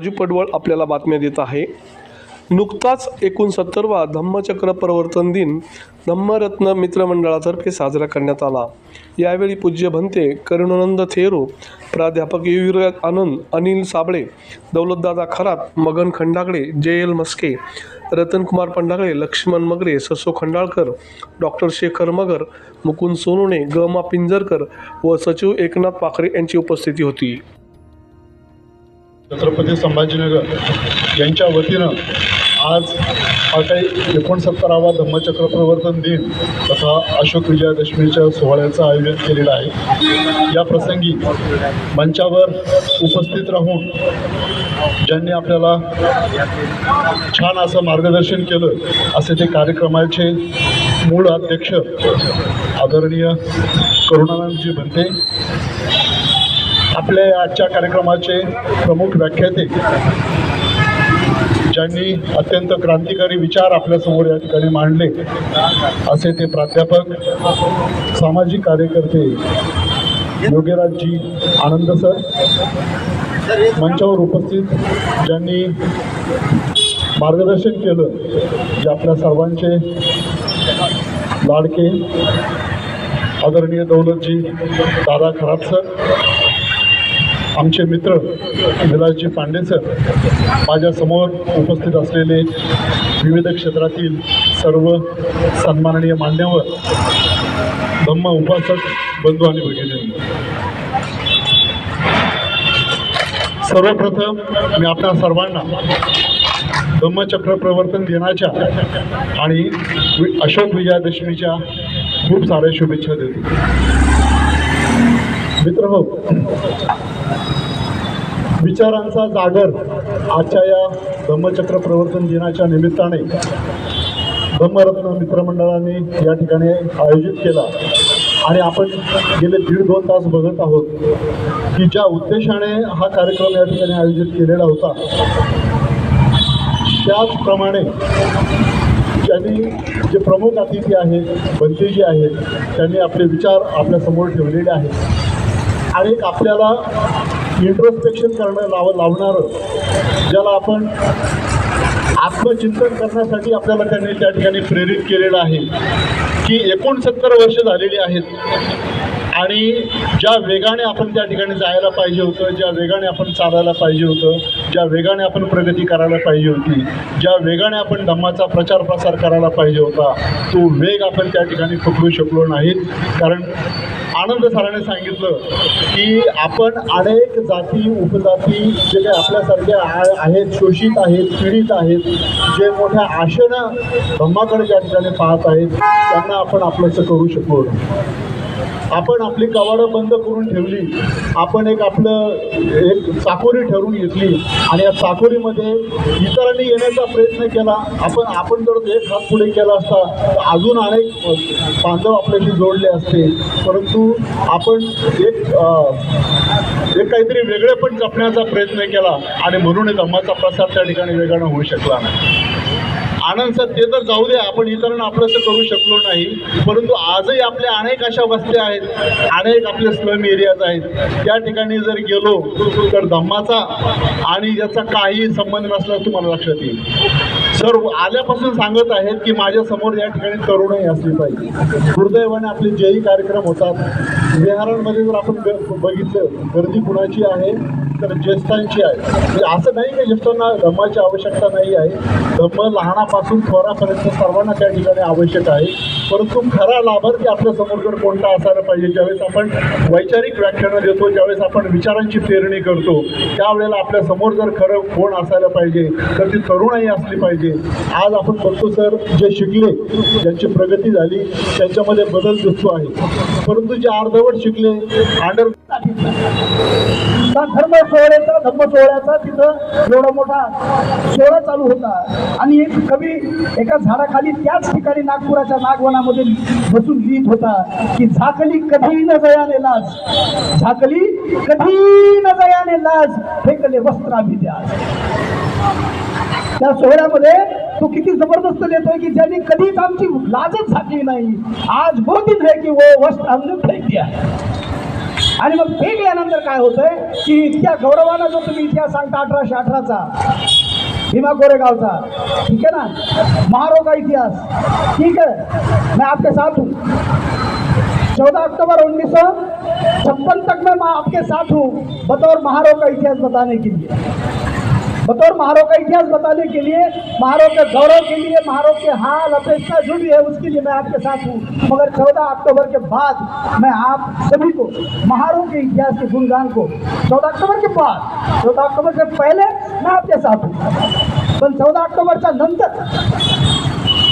राजू पडवळ आपल्याला बातम्या देत आहे. नुकताच एकोणसत्तरवा धम्मचक्र प्रवर्तन दिन धम्मरत्न मित्रमंडळातर्फे साजरा करण्यात आला. यावेळी पूज्य भंते करुणानंद थेरो प्राध्यापक युवराज आनंद अनिल साबळे दौलतदादा खरात मगन खंडागळे जे एल मस्के रतनकुमार पंडागळे लक्ष्मण मगरे ससो खंडाळकर डॉक्टर शेखर मगर मुकुंद सोनवणे ग मा पिंजरकर व सचिव एकनाथ पाखरे यांची उपस्थिती होती. छत्रपती संभाजीनगर यांच्या वतीनं आज हा काही एकोणसत्तरावा धम्मचक्र प्रवर्तन दिन तथा अशोक विजयादशमीच्या सोहळ्याचं आयोजन केलेलं आहे. या प्रसंगी मंचावर उपस्थित राहून ज्यांनी आपल्याला छान असं मार्गदर्शन केलं असे ते कार्यक्रमाचे मूळ अध्यक्ष आदरणीय करुणानंदजी बनते आपल्या आजच्या कार्यक्रमाचे प्रमुख व्याख्याते ज्यांनी अत्यंत क्रांतिकारी विचार आपल्यासमोर या ठिकाणी मांडले असे ते प्राध्यापक सामाजिक कार्यकर्ते योगेराजजी आनंद सर मंचावर उपस्थित ज्यांनी मार्गदर्शन केलं जे आपल्या सर्वांचे लाडके आदरणीय दौलतजी दादा खरात सर आमचे मित्र विलासजी पांडे सर माझ्यासमोर उपस्थित असलेले विविध क्षेत्रातील सर्व सन्माननीय मान्यवर धम्म उपासक बंधू आणि भगिनी. सर्वप्रथम मी आपल्या सर्वांना धम्मचक्र प्रवर्तन दिनाच्या आणि वि- अशोक विजयादशमीच्या खूप साऱ्या शुभेच्छा देतो. मित्र हो विचारांचा जागर आजच्या या धम्मचक्र प्रवर्तन दिनाच्या निमित्ताने धम्मरत्न मित्रमंडळाने या ठिकाणी आयोजित केला. आणि आपण गेले दीड दोन तास बघत आहोत की ज्या उद्देशाने हा कार्यक्रम या ठिकाणी आयोजित केलेला होता त्याचप्रमाणे त्यांनी जे प्रमुख अतिथी आहेत बंतेजी आहेत त्यांनी आपले विचार आपल्यासमोर ठेवलेले आहेत. आणि एक आपल्याला इंट्रोस्पेक्शन करणं लाव लावणारं ज्याला आपण आत्मचिंतन करण्यासाठी आपल्याला त्यांनी त्या ठिकाणी प्रेरित केलेलं आहे. की एकोणसत्तर वर्ष झालेली आहेत. आणि ज्या वेगाने आपण त्या ठिकाणी जायला पाहिजे होतं ज्या वेगाने आपण चालायला पाहिजे होतं ज्या वेगाने आपण प्रगती करायला पाहिजे होती ज्या वेगाने आपण धम्माचा प्रचार प्रसार करायला पाहिजे होता तो वेग आपण त्या ठिकाणी पकडू शकलो नाहीत कारण आनंद सरांनी सांगितलं की आपण अनेक जाती उपजाती जे काही आपल्यासारखे आ- आहेत शोषित आहेत पीडित आहेत जे मोठ्या आशेनं धम्माकडे ज्या ठिकाणी पाहत आहेत त्यांना आपण आपलंसं करू शकलो नाही. आपण आपली कवाडं बंद करून ठेवली आपण एक आपलं एक चाकोरी ठरवून घेतली आणि या चाकोरीमध्ये इतरांनी येण्याचा प्रयत्न केला. आपण आपण जर एक हात पुढे केला असता तर अजून अनेक बांधव आपल्याशी जोडले असते. परंतु आपण एक एक काहीतरी वेगळे पण जपण्याचा प्रयत्न केला आणि म्हणून धम्माचा प्रसार त्या ठिकाणी वेगानं होऊ शकला नाही. आनंद सर ते तर जाऊ दे आपण इतरांना आपलंसं करू शकलो नाही. परंतु आजही आपल्या अनेक अशा वस्त्या आहेत अनेक आपले स्लम एरियाज आहेत. त्या ठिकाणी जर गेलो तर धम्माचा आणि याचा काही संबंध नसल्यास तुम्हाला लक्षात येईल. सर आल्यापासून सांगत आहेत की माझ्यासमोर या ठिकाणी तरुणही असली पाहिजे. दुर्दैवाने आपले जेही कार्यक्रम होतात. विहारांमध्ये जर आपण बघितलं गर्दी कुणाची आहे तर ज्येष्ठांची आहे. म्हणजे असं नाही की ज्येष्ठांना धम्माची आवश्यकता नाही आहे. धम्म लहानापासून थोरापर्यंत सर्वांना त्या ठिकाणी आवश्यक आहे. परंतु खरा लाभार्थी आपल्यासमोर जर कोणता असायला पाहिजे. ज्यावेळेस आपण वैचारिक व्याख्यानं देतो ज्यावेळेस आपण विचारांची पेरणी करतो त्यावेळेला आपल्यासमोर जर खरं कोण असायला पाहिजे तर ती तरुणाई असली पाहिजे. आज आपण बघतो सर जे शिकले ज्यांची प्रगती झाली त्यांच्यामध्ये बदल दिसतो आहे. परंतु जे अर्धवट शिकले अंडर त्या धर्म सोहळ्याचा धर्म सोहळ्याचा तिथं एवढा मोठा सोहळा चालू होता. आणि एक कवी एका झाडाखाली त्याच ठिकाणी नागपुराच्या नागवनामध्ये बसून लिहित होता की झाकली कधी न जयाने लाज झाकली कधी न जयाने लाज फेकले वस्त्राभिद्यास. त्या सोहळ्यामध्ये तो किती जबरदस्त लिहितोय की ज्यांनी कधीच आमची लाजच झाकली नाही आज बोधित आहे की वो वस्त्र हमने फेक दिया आणि मग फेकल्यानंतर काय होतंय? की इतक्या गौरवानं जो तुम्ही इतिहास सांगता अठराशे अठराचा भीमा कोरेगावचा ठीक है ना? महारो का इतिहास ठीक है मैं आपके साथ हूँ. चौदह अक्टूबर उन्नीस सौ छप्पन तक मैं आपके साथ हूँ बतौर महारो का इतिहास बताने के लिए. बतौर महारों का इतिहास बताने के लिए, महारों के गौरव के लिए, महारों के हाल, अपेक्षा जो भी है, उसके लिए मैं आपके साथ हूँ। मगर 14 अक्टूबर के बाद मैं आप सभी को महारों के इतिहास के गुणगान को 14 अक्टूबर के बाद 14 अक्टूबर से पहले मैं आपके साथ हूँ। पण 14 अक्टूबरच्या नंतर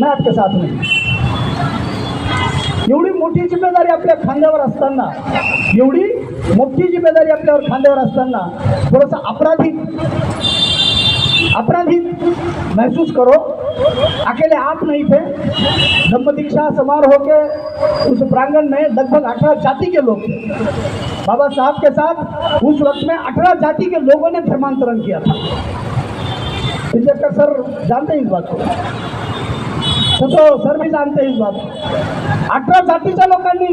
मैं आपके साथ नहीं एवढी मोठी ज़िम्मेदारी आपल्या खांद्यावर असताना, एवढी मोठी ज़िम्मेदारी आपल्यावर खांद्यावर असताना थोडंसं अपराधिक अपराधित महसूस करो। अकेले आप नहीं थे। धम्म दीक्षा समारोह के उस प्रांगण में लगभग अठारह जाति के लोग थे। बाबा साहब के साथ उस वक्त में अठारह जाति के लोगों ने धर्मांतरण किया था। पिंजरकर सर जानते हैं इस बात को? तो सर भी जानते हैं इस बात अठरा जातीच्या लोकांनी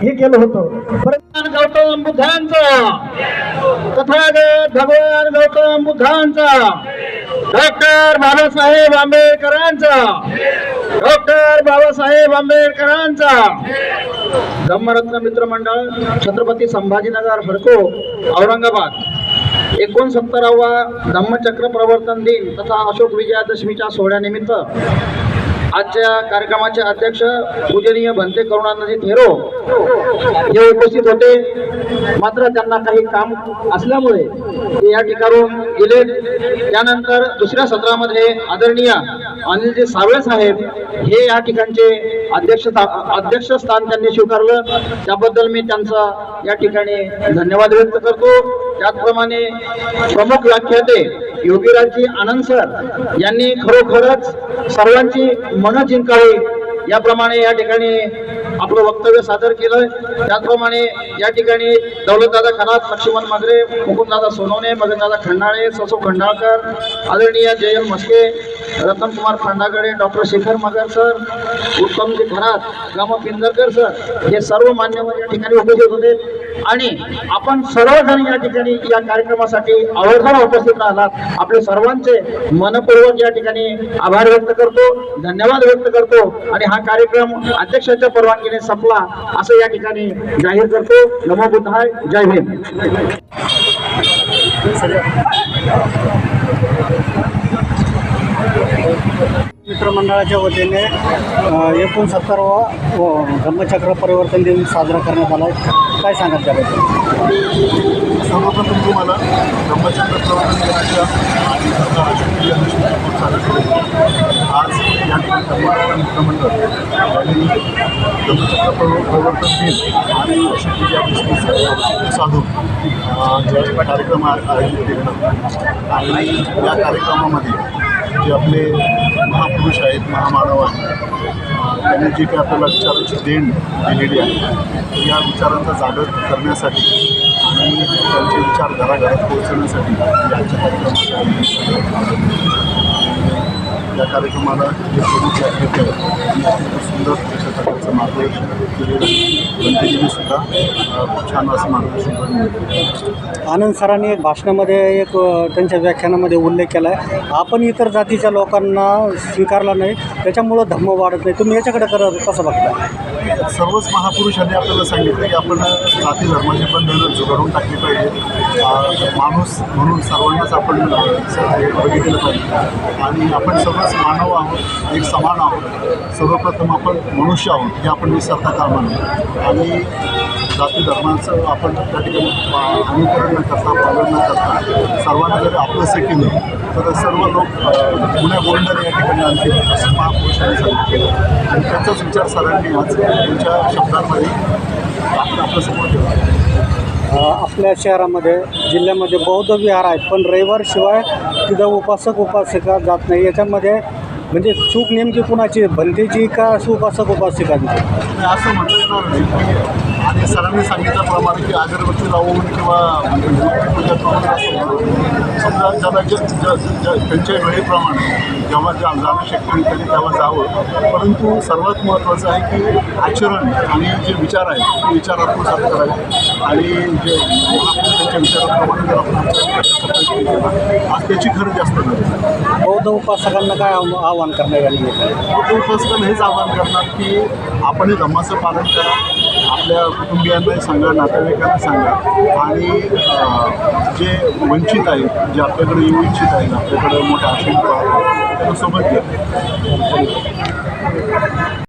हे केलं होतं परंतु गौतम बुद्धांचा। तथागत भगवान गौतम बुद्धांचा। डॉक्टर बाबासाहेब आंबेडकरांचा. डॉक्टर बाबासाहेब आंबेडकरांचा. धम्मरत्न मित्र मंडळ छत्रपती संभाजीनगर हडको औरंगाबाद. एकोणसत्तरावा धम्मचक्र प्रवर्तन दिन तथा अशोक विजयादशमीच्या सोहळ्यानिमित्त आजच्या कार्यक्रमाचे अध्यक्ष पूजनीय भंते करुणानंदी थेरो हे उपस्थित होते. मात्र त्यांना काही काम असल्यामुळे ते या ठिकाणून गेले. त्यानंतर दुसऱ्या सत्रामध्ये आदरणीय अनिलजी सावळे साहेब हे या ठिकाणचे अध्यक्ष अध्यक्षस्थान त्यांनी स्वीकारलं. त्याबद्दल मी त्यांचा या ठिकाणी धन्यवाद व्यक्त करतो. त्याचप्रमाणे प्रमुख व्याख्याते योगीराजजी आनंद सर यांनी खरोखरच सर्वांची मनं जिंकावी याप्रमाणे या ठिकाणी आपलं वक्तव्य सादर केलं त्याचप्रमाणे या ठिकाणी दौलतदादा खरात लक्ष्मण मागरे मुकुंददादा सोनवणे मगनदादा खंडाळे ससो खंडाळकर आदरणीय जयल मस्के रतनकुमार खंडागडे डॉक्टर शेखर मगर सर उत्तमजी खरात गामा पिंजरकर सर हे सर्व मान्यवर या ठिकाणी उपस्थित होते. आणि आपण सर्वजण या ठिकाणी या कार्यक्रमासाठी आवर्जून उपस्थित राहलात आपले सर्वांचे मनपूर्वक या ठिकाणी आभार व्यक्त करतो धन्यवाद व्यक्त करतो आणि हा कार्यक्रम अध्यक्षाच्या परवानगीने संपला असं या ठिकाणी जाहीर करतो. नमो बुद्धाय. जय भीम मंडळाच्या वतीने एकोणसत्तरवा धम्मचक्र परिवर्तन दिन साजरा करण्यात आला आहे. काय सांगाल त्याबद्दल? सर्वप्रथम तुम्हाला धम्मचक्र प्रवर्तन दिनाच्या आणि सरदाराच्या आज या ठिकाणी मित्रमंडळ. यांनी धम्मचक्र प्रव- प्रवर्तन दिन आणि साधून कार्यक्रम आयोजित केलेला आणि या कार्यक्रमामध्ये जे आपले महापुरुष आहेत महामानव आहेत त्यांनी जी काही आपल्याला विचारांची देण दिलेली आहे या विचारांचा जागर करण्यासाठी आणि त्यांचे विचार घराघरात पोहोचवण्यासाठी याच्या कार्यक्रमात या कार्यक्रमाला जे प्रमुख व्याख्याते आहेत आणि अत्यंत सुंदर अशा प्रकारचं मार्गदर्शन केलेलं सुद्धा खूप छान असं मार्गदर्शन आनंद सरांनी एक भाषणामध्ये एक त्यांच्या व्याख्यानामध्ये उल्लेख केला आहे आपण इतर जातीच्या लोकांना स्वीकारला नाही त्याच्यामुळं धम्म वाढत नाही. तुम्ही याच्याकडे कर कसं बघता? सर्वच महापुरुषांनी आपल्याला सांगितलं की आपण जाती धर्माची बंधनं झुगारून टाकली पाहिजे. माणूस म्हणून सर्वांनाच आपण हे बघितलं पाहिजे. आणि आपण सर्वच मानव आहोत एक समान आहोत. सर्वप्रथम आपण मनुष्य आहोत. हे आपण विसरता कामा नये. आणि जाती धर्माचं आपण त्या ठिकाणी अनुकरण न करता पालन न करता सर्वांना जर आपलंसं केलं तर सर्व लोक अं, गुन्ह्या गोंडर या ठिकाणी आणतील असं महापुरुषांनी सांगितलं आणि त्याचाच विचार सरांनी आज त्यांच्या शब्दांमध्ये आपलं आपल्यासमोर ठेवला आपल्या शहरामध्ये जिल्ह्यामध्ये बौद्ध विहार आहेत पण रविवारशिवाय तिथं उपासक उपासिका जात नाही. याच्यामध्ये म्हणजे चूक नेमकी कुणाची भंतेची का सुउपासक उपासिकांची आणि असं म्हटलं येणार की आणि सरांनी सांगितल्याप्रमाणे की अगरबत्ती लावून किंवा पूजा करून असं समजा ज्याला जे त्यांच्या वेळेप्रमाणे जेव्हा ज्या जाणं शक्य होईल त्यांनी तेव्हा जावं. परंतु सर्वात महत्त्वाचं आहे की आचरण आणि जे विचार आहेत ते विचारात्मक आत्मसात करावे आणि जे आपण त्यांच्या विचाराप्रमाणे जर आपण आचरण प्रयत्न केला, आज त्याची खरं जास्त गरज आहे. बौद्ध उपासकांना काय आव- आवाहन करण्यात आली आहे बौद्ध उपासकन हेच आवाहन करणार की आपण हे धम्माचं पालन करा. आपल्या कुटुंबियांना सांगा नातेवाईकांना सांगा. आणि अं, जे वंचित आहेत जे आपल्याकडे येऊ इच्छित आहेत आपल्याकडे मोठा आशीर्वाद आहेत त्यांना सोबत घ्या